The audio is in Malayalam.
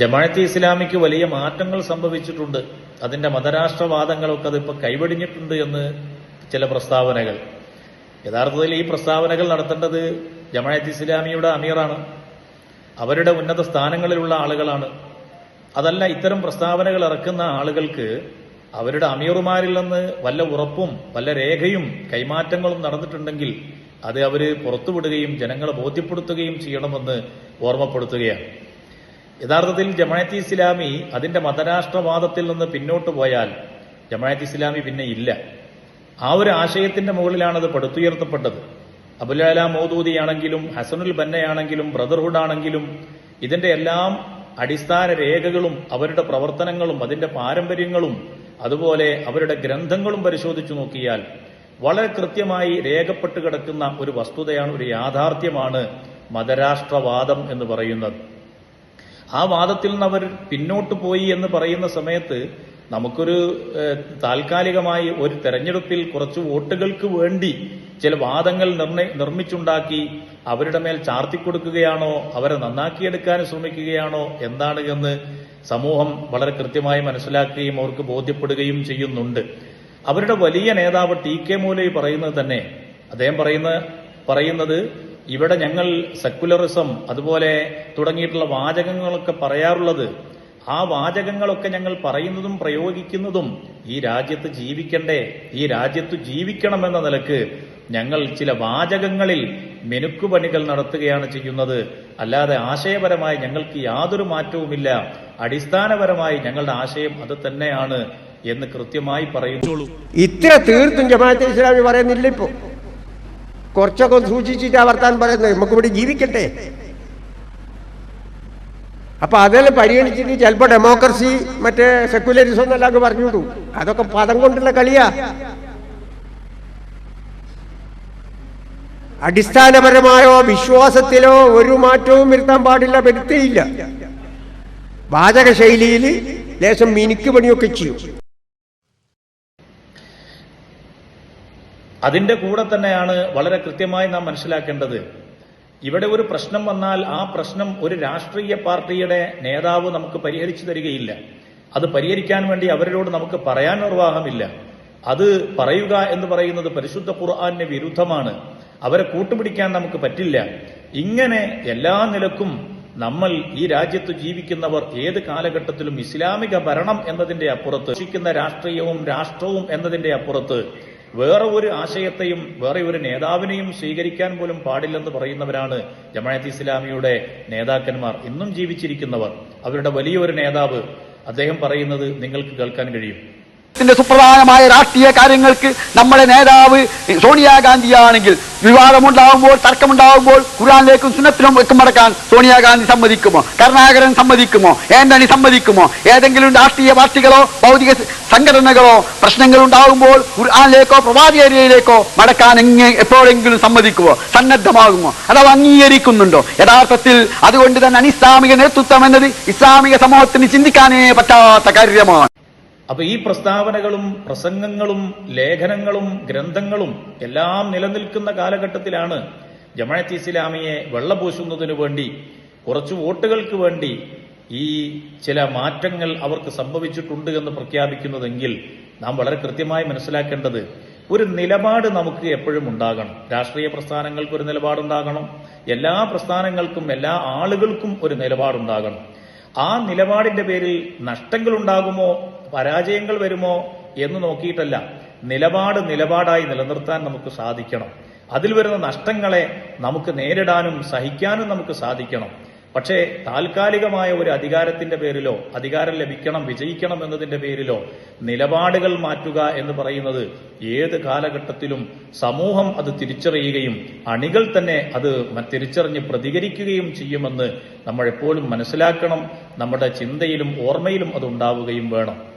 ജമാഅത്തെ ഇസ്ലാമിക്ക് വലിയ മാറ്റങ്ങൾ സംഭവിച്ചിട്ടുണ്ട്. അതിന്റെ മതരാഷ്ട്രവാദങ്ങളൊക്കെ അതിപ്പോ കൈവടിഞ്ഞിട്ടുണ്ട് എന്ന് ചില പ്രസ്താവനകൾ. യഥാർത്ഥത്തിൽ ഈ പ്രസ്താവനകൾ നടത്തേണ്ടത് ജമാഅത്ത് ഇസ്ലാമിയുടെ അമീറാണ്. അവരുടെ ഉന്നത സ്ഥാനങ്ങളിലുള്ള ആളുകളാണ്. അതല്ല ഇത്തരം പ്രസ്താവനകൾ ഇറക്കുന്ന ആളുകൾക്ക് അവരുടെ അമീറുമാരിൽ നിന്ന് വല്ല ഉറപ്പും വല്ല രേഖയും കൈമാറ്റങ്ങളും നടന്നിട്ടുണ്ടെങ്കിൽ അത് അവർ പുറത്തുവിടുകയും ജനങ്ങളെ ബോധ്യപ്പെടുത്തുകയും ചെയ്യണമെന്ന് ഓർമ്മപ്പെടുത്തുകയാണ്. യഥാർത്ഥത്തിൽ ജമാഅത്ത് ഇസ്ലാമി അതിന്റെ മതരാഷ്ട്രവാദത്തിൽ നിന്ന് പിന്നോട്ട് പോയാൽ ജമാഅത്ത് ഇസ്ലാമി പിന്നെ ഇല്ല. ആ ഒരു ആശയത്തിന്റെ മുകളിലാണ് അത് പടുത്തുയർത്തപ്പെട്ടത്. അബുലാല മോദൂദിയാണെങ്കിലും ഹസനുൽ ബന്നയാണെങ്കിലും ബ്രദർഹുഡ് ആണെങ്കിലും ഇതിന്റെ എല്ലാം അടിസ്ഥാന രേഖകളും അവരുടെ പ്രവർത്തനങ്ങളും അതിന്റെ പാരമ്പര്യങ്ങളും അതുപോലെ അവരുടെ ഗ്രന്ഥങ്ങളും പരിശോധിച്ചു നോക്കിയാൽ വളരെ കൃത്യമായി രേഖപ്പെട്ട് കിടക്കുന്ന ഒരു വസ്തുതയാണ് ഒരു യാഥാർത്ഥ്യമാണ് മതരാഷ്ട്രവാദം എന്ന് പറയുന്നത്. ആ വാദത്തിൽ നിന്ന് അവർ പിന്നോട്ട് പോയി എന്ന് പറയുന്ന സമയത്ത് നമുക്കൊരു താൽക്കാലികമായി ഒരു തെരഞ്ഞെടുപ്പിൽ കുറച്ച് വോട്ടുകൾക്ക് വേണ്ടി ചില വാദങ്ങൾ നിർമ്മിച്ചുണ്ടാക്കി അവരുടെ മേൽ ചാർത്തിക്കൊടുക്കുകയാണോ അവരെ നന്നാക്കിയെടുക്കാൻ ശ്രമിക്കുകയാണോ എന്താണ് എന്ന് സമൂഹം വളരെ കൃത്യമായി മനസ്സിലാക്കുകയും അവർക്ക് ബോധ്യപ്പെടുകയും ചെയ്യുന്നുണ്ട്. അവരുടെ വലിയ നേതാവ് ടി കെ മൂലൈ പറയുന്നത് തന്നെ അദ്ദേഹം പറയുന്ന പറയുന്നത് ഇവിടെ ഞങ്ങൾ സെക്കുലറിസം അതുപോലെ തുടങ്ങിയിട്ടുള്ള വാചകങ്ങളൊക്കെ പറയാറുള്ളത്. ആ വാചകങ്ങളൊക്കെ ഞങ്ങൾ പറയുന്നതും പ്രയോഗിക്കുന്നതും ഈ രാജ്യത്ത് ജീവിക്കണ്ടേ? ഈ രാജ്യത്ത് ജീവിക്കണമെന്ന നിലയ്ക്ക് ഞങ്ങൾ ചില വാചകങ്ങളിൽ മെനുക്കുപണികൾ നടത്തുകയാണ് ചെയ്യുന്നത്. അല്ലാതെ ആശയപരമായി ഞങ്ങൾക്ക് യാതൊരു മാറ്റവുമില്ല. അടിസ്ഥാനപരമായി ഞങ്ങളുടെ ആശയം അത് തന്നെയാണ് എന്ന് കൃത്യമായി പറയുന്നു. ഇത്ര തീർത്തും ജമാഅത്തെ ഇസ്ലാമി പറയുന്നില്ല ഇപ്പോ. കുറച്ചൊക്കെ സൂക്ഷിച്ചിട്ട് ആ വർത്താൻ പറയുന്നത് നമുക്ക് ഇവിടെ ജീവിക്കട്ടെ. അപ്പൊ അതെല്ലാം പരിഗണിച്ചിട്ട് ചിലപ്പോ ഡെമോക്രസി മറ്റേ സെക്യുലറിസം എന്നെല്ലാം അങ്ങ് പറഞ്ഞുവിടും അതൊക്കെ പദം കൊണ്ടുള്ള കളിയാ. അടിസ്ഥാനപരമായോ വിശ്വാസത്തിലോ ഒരു മാറ്റവും വരുത്താൻ പാടില്ല വരുത്തിയില്ല. വാചക ശൈലിയിൽ ലേശം മിനിക്ക് പണിയൊക്കെ ചെയ്യും. അതിന്റെ കൂടെ തന്നെയാണ് വളരെ കൃത്യമായി നാം മനസ്സിലാക്കേണ്ടത്. ഇവിടെ ഒരു പ്രശ്നം വന്നാൽ ആ പ്രശ്നം ഒരു രാഷ്ട്രീയ പാർട്ടിയുടെ നേതാവ് നമുക്ക് പരിഹരിച്ചു തരികയില്ല. അത് പരിഹരിക്കാൻ വേണ്ടി അവരോട് നമുക്ക് പറയാൻ നിർവാഹമില്ല. അത് പറയുക എന്ന് പറയുന്നത് പരിശുദ്ധ ഖുർആാനിന് വിരുദ്ധമാണ്. അവരെ കൂട്ടുപിടിക്കാൻ നമുക്ക് പറ്റില്ല. ഇങ്ങനെ എല്ലാ നിലക്കും നമ്മൾ ഈ രാജ്യത്ത് ജീവിക്കുന്നവർ ഏത് കാലഘട്ടത്തിലും ഇസ്ലാമിക ഭരണം എന്നതിന്റെ അപ്പുറത്ത് ശിക്കുന്ന രാഷ്ട്രീയവും രാഷ്ട്രവും എന്നതിന്റെ അപ്പുറത്ത് വേറെ ഒരു ആശയത്തെയും വേറെ ഒരു നേതാവിനെയും സ്വീകരിക്കാൻ പോലും പാടില്ലെന്ന് പറയുന്നവരാണ് ജമാഅത്ത് ഇസ്ലാമിയുടെ നേതാക്കന്മാർ. ഇന്നും ജീവിച്ചിരിക്കുന്നവർ. അവരുടെ വലിയൊരു നേതാവ്. അദ്ദേഹം പറയുന്നത് നിങ്ങൾക്ക് കേൾക്കാൻ കഴിയും. ത്തിന്റെ സുപ്രധാനമായ രാഷ്ട്രീയ കാര്യങ്ങൾക്ക് നമ്മുടെ നേതാവ് സോണിയാഗാന്ധിയാണെങ്കിൽ വിവാദമുണ്ടാകുമ്പോൾ തർക്കമുണ്ടാകുമ്പോൾ ഖുറാനിലേക്കും സുനത്തിനും ഒക്കെ മടക്കാൻ സോണിയാഗാന്ധി സമ്മതിക്കുമോ? കരുണാകരൻ സമ്മതിക്കുമോ? ആന്റണി സമ്മതിക്കുമോ? ഏതെങ്കിലും രാഷ്ട്രീയ പാർട്ടികളോ ഭൗതിക സംഘടനകളോ പ്രശ്നങ്ങൾ ഉണ്ടാകുമ്പോൾ ഖുർആാനിലേക്കോ പ്രവാചകരിയിലേക്കോ മടക്കാൻ എങ്ങനെ എപ്പോഴെങ്കിലും സമ്മതിക്കുമോ? സന്നദ്ധമാകുമോ? അഥവാ അംഗീകരിക്കുന്നുണ്ടോ? യഥാർത്ഥത്തിൽ അതുകൊണ്ട് തന്നെ അനിസ്ലാമിക നേതൃത്വം എന്നത് ഇസ്ലാമിക സമൂഹത്തിന് ചിന്തിക്കാനേ പറ്റാത്ത കാര്യമാണ്. അപ്പൊ ഈ പ്രസ്താവനകളും പ്രസംഗങ്ങളും ലേഖനങ്ങളും ഗ്രന്ഥങ്ങളും എല്ലാം നിലനിൽക്കുന്ന കാലഘട്ടത്തിലാണ് ജമാഅത്ത് ഇസ്ലാമിയെ വെള്ളപൂശുന്നതിനു വേണ്ടി കുറച്ച് വോട്ടുകൾക്ക് വേണ്ടി ഈ ചില മാറ്റങ്ങൾ അവർക്ക് സംഭവിച്ചിട്ടുണ്ട് എന്ന് പ്രഖ്യാപിക്കുന്നതെങ്കിൽ നാം വളരെ കൃത്യമായി മനസ്സിലാക്കേണ്ടത് ഒരു നിലപാട് നമുക്ക് എപ്പോഴും ഉണ്ടാകണം. രാഷ്ട്രീയ പ്രസ്ഥാനങ്ങൾക്ക് ഒരു നിലപാടുണ്ടാകണം. എല്ലാ പ്രസ്ഥാനങ്ങൾക്കും എല്ലാ ആളുകൾക്കും ഒരു നിലപാടുണ്ടാകണം. ആ നിലപാടിന്റെ പേരിൽ നഷ്ടങ്ങൾ ഉണ്ടാകുമോ പരാജയങ്ങൾ വരുമോ എന്ന് നോക്കിയിട്ടല്ല. നിലപാട് നിലപാടായി നിലനിർത്താൻ നമുക്ക് സാധിക്കണം. അതിൽ വരുന്ന നഷ്ടങ്ങളെ നമുക്ക് നേരിടാനും സഹിക്കാനും നമുക്ക് സാധിക്കണം. പക്ഷേ താൽക്കാലികമായ ഒരു അധികാരത്തിന്റെ പേരിലോ അധികാരം ലഭിക്കണം വിജയിക്കണം എന്നതിന്റെ പേരിലോ നിലപാടുകൾ മാറ്റുക എന്ന് പറയുന്നത് ഏത് കാലഘട്ടത്തിലും സമൂഹം അത് തിരിച്ചറിയുകയും അണികൾ തന്നെ അത് തിരിച്ചറിഞ്ഞ് പ്രതികരിക്കുകയും ചെയ്യുമെന്ന് നമ്മൾ എപ്പോഴും മനസ്സിലാക്കണം. നമ്മുടെ ചിന്തയിലും ഓർമ്മയിലും അത് ഉണ്ടാവുകയും വേണം.